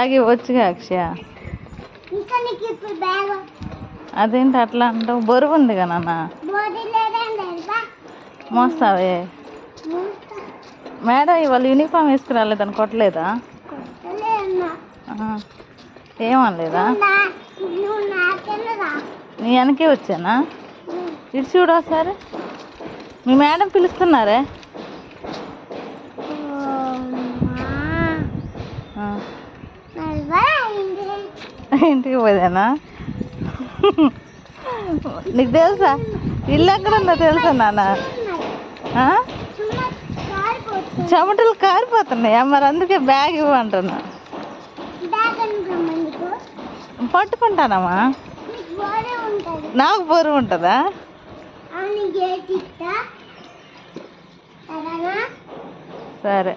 Bag ఇవ్వచ్చుగా అక్షయ. అదేంటి అట్లా అంటావు? బరువు ఉంది కదా నాన్న. మోస్తావే. మేడం ఇవాళ యూనిఫామ్ వేసుకురాలేదని కొట్టలేదా. ఏమనలేదా? నీ వెనకే వచ్చానా? ఇటు చూడు ఒకసారి మీ మేడం పిలుస్తున్నారే? ఇంటికి పోయానా నీకు తెలుసా? ఇల్లు ఎక్కడ ఉందో తెలుసా నాన్న? చెమటలు కారిపోతున్నాయా? మరి అందుకే బ్యాగ్ ఇవ్వంటున్నా. పట్టుకుంటానమ్మా. నాకు బరువు ఉంటుందా? సరే.